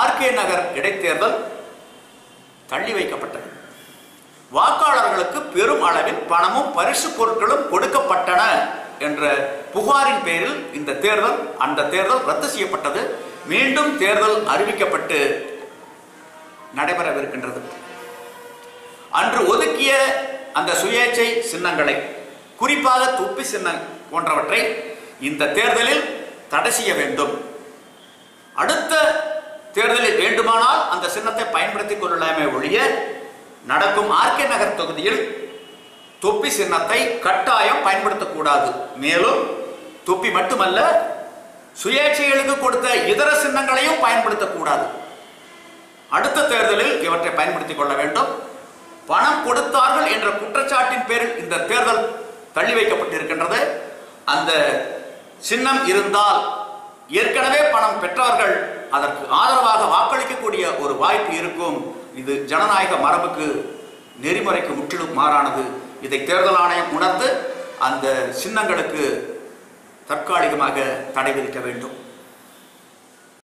RK நகர் இடைத்தேர்தல் தள்ளி வைக்கப்பட்டது. வாக்காளர்களுக்கு பெரும் அளவில் பணமும் பரிசு பொருட்களும் கொடுக்கப்பட்டன என்ற புகாரின் பேரில் இந்த தேர்தல் அந்த தேர்தல் ரத்து செய்யப்பட்டது. மீண்டும் தேர்தல் அறிவிக்கப்பட்டு நடைபெறவிருக்கின்றது. அன்று ஒதுக்கிய அந்த சுயேச்சை சின்னங்களை குறிப்பாக துப்பி சின்னம் போன்றவற்றை இந்த தேர்தலில் தடை செய்ய வேண்டும். அடுத்த தேர்தலில் வேண்டுமானால் அந்த சின்னத்தை பயன்படுத்திக் கொள்ளலாமே ஒழிய நடக்கும் ஆர்கே நகர் தொகுதியில் தொப்பி சின்னத்தை கட்டாயம் பயன்படுத்தக்கூடாது மேலும் தொப்பி மட்டுமல்ல சுயேட்சைகளுக்கு கொடுத்த இதர சின்னங்களையும் பயன்படுத்தக்கூடாது அடுத்த தேர்தலில் இவற்றை பயன்படுத்திக் கொள்ள வேண்டும். பணம் கொடுத்தார்கள் என்ற குற்றச்சாட்டின் பேரில் இந்த தேர்தல் தள்ளி வைக்கப்பட்டிருக்கின்றது. அந்த சின்னம் இருந்தால் ஏற்கனவே பணம் பெற்றவர்கள் அதற்கு ஆதரவாக வாக்களிக்கக்கூடிய ஒரு வாய்ப்பு இருக்கும். இது ஜனநாயக மரபுக்கு நெறிமுறைக்கு முற்றிலும் மாறானது. இதை தேர்தல் ஆணையம் உணர்ந்து அந்த சின்னங்களுக்கு தற்காலிகமாக தடை விதிக்க வேண்டும்.